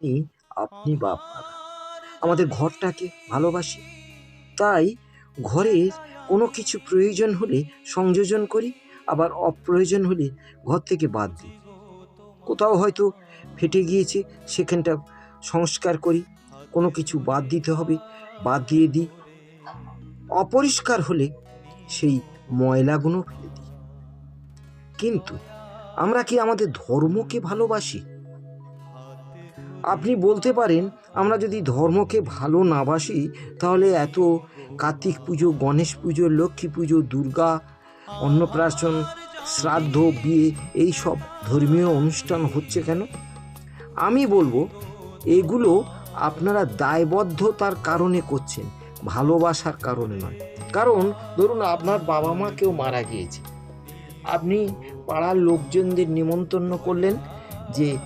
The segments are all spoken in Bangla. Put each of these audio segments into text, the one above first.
আপনি আপনি বা আমাদের ঘরটাকে ভালোবাসি। তাই ঘরের কোনো কিছু প্রয়োজন হলে সংযোজন করি, আবার অপ্রয়োজন হলে ঘর থেকে বাদ দিই। কোথাও হয়তো ফেটে গিয়েছে, সেখানটা সংস্কার করি, কোনো কিছু বাদ দিতে হবে, বাদ দিয়ে দিই। অপরিষ্কার হলে সেই ময়লাগুলো ফেলে দিই। কিন্তু আমরা কি আমাদের ধর্মকে ভালোবাসি? আপনি বলতে পারেন, আমরা যদি ধর্মকে ভালো না বাসি, তাহলে এত কার্তিক পুজো, গণেশ পুজো, লক্ষ্মী পুজো, দুর্গা, অন্নপ্রাশন, শ্রাদ্ধ, বিয়ে, এই সব ধর্মীয় অনুষ্ঠান হচ্ছে কেন? আমি বলব, এগুলো আপনারা দায়বদ্ধতার কারণে করছেন, ভালোবাসার কারণে নয়। কারণ, ধরুন আপনার বাবা মা কেউ মারা গিয়েছে। আপনি পাড়ার লোকজনদের নিমন্ত্রণ করলেন যে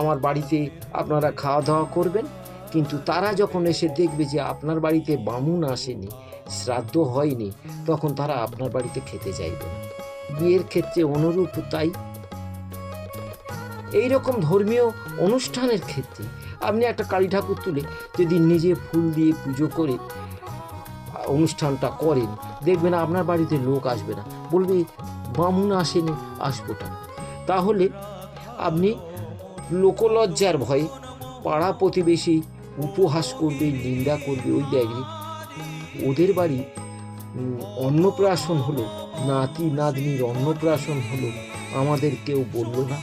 আমার বাড়িতে আপনারা খাওয়া দাওয়া করবেন। কিন্তু তারা যখন এসে দেখবে যে আপনার বাড়িতে বামুন আসেনি, শ্রাদ্ধ হয়নি, তখন তারা আপনার বাড়িতে খেতে চাইবে বিয়ের ক্ষেত্রে অনুরূপ তাই। এই রকম ধর্মীয় অনুষ্ঠানের ক্ষেত্রে আপনি একটা কালী ঠাকুর তুলে যদি নিজে ফুল দিয়ে পুজো করে, অনুষ্ঠানটা করেন, দেখবেন আপনার বাড়িতে লোক আসবে না। বলবে, বামুন আসেনি, আসবোটা তাহলে আপনি লোকলজ্জার ভয়ে পাড়া প্রতিবেশী উপহাস করবে, নিন্দা করবে, ওই দেখবে ওদের বাড়ি অন্নপ্রাশন হলো, নাতি, নাতনির অন্নপ্রাশন হলো, আমাদের কেউ বলল না।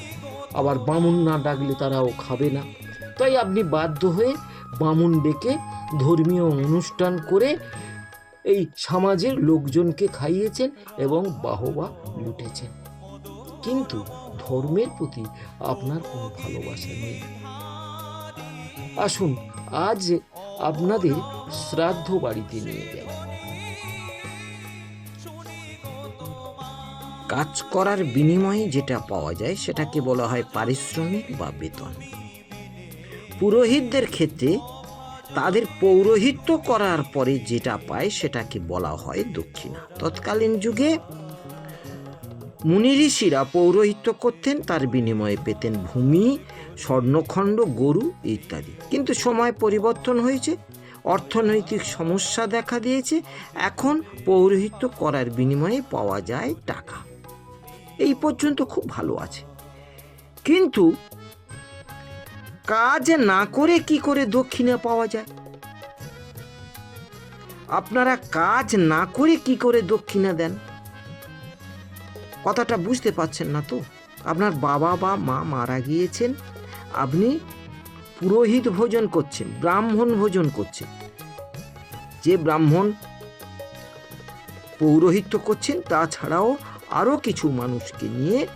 আবার বামুন না ডাকলে তারাও খাবে না। তাই আপনি বাধ্য হয়ে বামুন ডেকে ধর্মীয় অনুষ্ঠান করে এই সমাজের লোকজনকে খাইয়েছেন এবং বাহবা লুটেছেন। কিন্তু ধর্মের প্রতি আপনার কোনো ভালোবাসা নেই। আসুন, আজ আপনাদের শ্রাদ্ধ বাড়িতে নিয়ে যাই। কাজ করার বিনিময়ে যেটা পাওয়া যায় সেটাকে বলা হয় পারিশ্রমিক বা বেতন। পুরোহিতদের ক্ষেত্রে তাদের পৌরোহিত্য করার পরে যেটা পায় সেটাকে বলা হয় দক্ষিণা। তৎকালীন যুগে মুনি ঋষিরা পৌরোহিত্য করতেন, তার বিনিময়ে পেতেন ভূমি, স্বর্ণখণ্ড, গরু ইত্যাদি। কিন্তু সময় পরিবর্তন হয়েছে, অর্থনৈতিক সমস্যা দেখা দিয়েছে, এখন পৌরোহিত্য করার বিনিময়ে পাওয়া যায় টাকা। এই পর্যন্ত খুব ভালো আছে। কিন্তু কাজ না করে কি করে দক্ষিণা পাওয়া যায়? আপনারা কাজ না করে কি করে দক্ষিণা দেন? কথাটা বুঝতে পারছেন না তো। আপনার বাবা বা মা মারা গিয়েছেন, আপনি পুরোহিত ভোজন করছেন, ব্রাহ্মণ ভোজন করছেন। যে ব্রাহ্মণ পৌরোহিত্য করছেন, তাছাড়াও আরও কিছু মানুষকে নিয়ে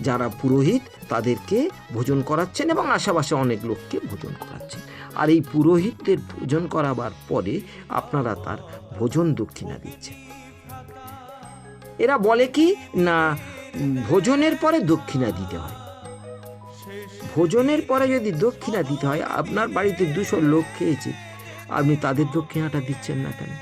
যারা পুরোহিত, তাদেরকে ভোজন করাচ্ছেন এবং আশেপাশে অনেক লোককে ভোজন করাচ্ছেন। আর এই পুরোহিতদের ভোজন করাবার পরে আপনারা তার ভোজন দক্ষিণা দিচ্ছেন। এরা বলে কি? না, ভোজনের পরে দক্ষিণা দিতে হয়। ভোজনের পরে যদি দক্ষিণা দিতে হয়, আপনার বাড়িতে দুশো লোক খেয়েছে, আপনি তাদের দক্ষিণাটা দিচ্ছেন না কেন?